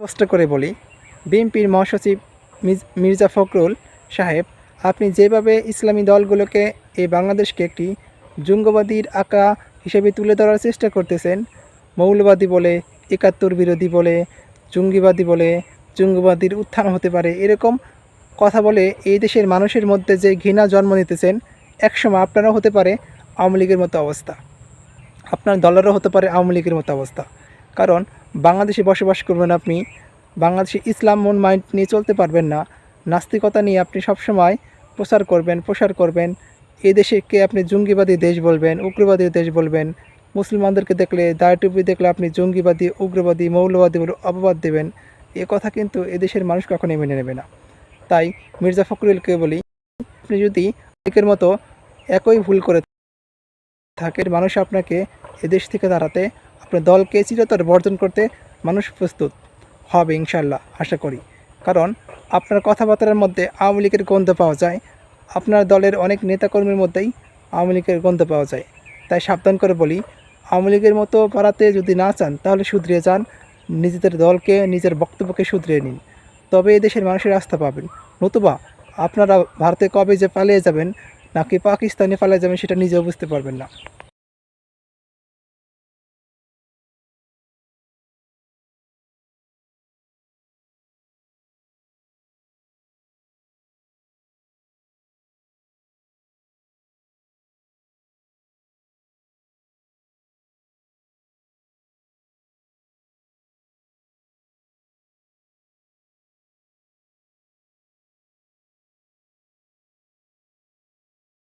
স্পষ্ট করে বলি, বিএনপির মহাসচিব মির্জা ফখরুল সাহেব, আপনি যেভাবে ইসলামী দলগুলোকে এই বাংলাদেশকে একটি জঙ্গবাদীর আঁকা হিসেবে তুলে ধরার চেষ্টা করতেছেন, মৌলবাদী বলে, একাত্তর বিরোধী বলে, জঙ্গিবাদী বলে, জঙ্গিবাদীর উত্থান হতে পারে, এরকম কথা বলে এই দেশের মানুষের মধ্যে যে ঘৃণা জন্ম নিতেছেন, একসময় আপনারও হতে পারে আওয়ামী লীগের মতো অবস্থা। আপনার দলেরও হতে পারে আওয়ামী লীগের মতো অবস্থা। কারণ বাংলাদেশে বসবাস করবেন আপনি, বাংলাদেশে ইসলাম মন মাইন্ড নিয়ে চলতে পারবেন না, নাস্তিকতা নিয়ে আপনি সবসময় প্রচার করবেন, প্রসার করবেন। এই দেশকে আপনি জঙ্গিবাদী দেশ বলবেন, উগ্রবাদী দেশ বলবেন। মুসলমানদেরকে দেখলে, দায় টুপি দেখলে আপনি জঙ্গিবাদী, উগ্রবাদী, মৌলবাদী বলে অপবাদ দেবেন। এ কথা কিন্তু এদেশের মানুষ কখনোই মেনে নেবে না। তাই মির্জা ফখরুলকে বলি, আপনি যদি একের মতো একই ভুল করে থাকেন, মানুষ আপনাকে এদেশ থেকে দাঁড়াতে আপনার দলকে চিরতর বর্জন করতে মানুষ প্রস্তুত হবে ইনশাল্লাহ আশা করি। কারণ আপনার কথাবার্তার মধ্যে আওয়ামী লীগের গন্ধ পাওয়া যায়, আপনার দলের অনেক নেতাকর্মীর মধ্যেই আওয়ামী লীগের গন্ধ পাওয়া যায়। তাই সাবধান করে বলি, আওয়ামী লীগের মতো পাড়াতে যদি না চান, তাহলে শুধরিয়ে যান, নিজেদের দলকে, নিজের বক্তব্যকে শুধরিয়ে নিন। তবে এই দেশের মানুষের আস্থা পাবেন। নতুবা আপনারা ভারতে কবে যে পালিয়ে যাবেন, নাকি পাকিস্তানে পালিয়ে যাবেন, সেটা নিজেও বুঝতে পারবেন না।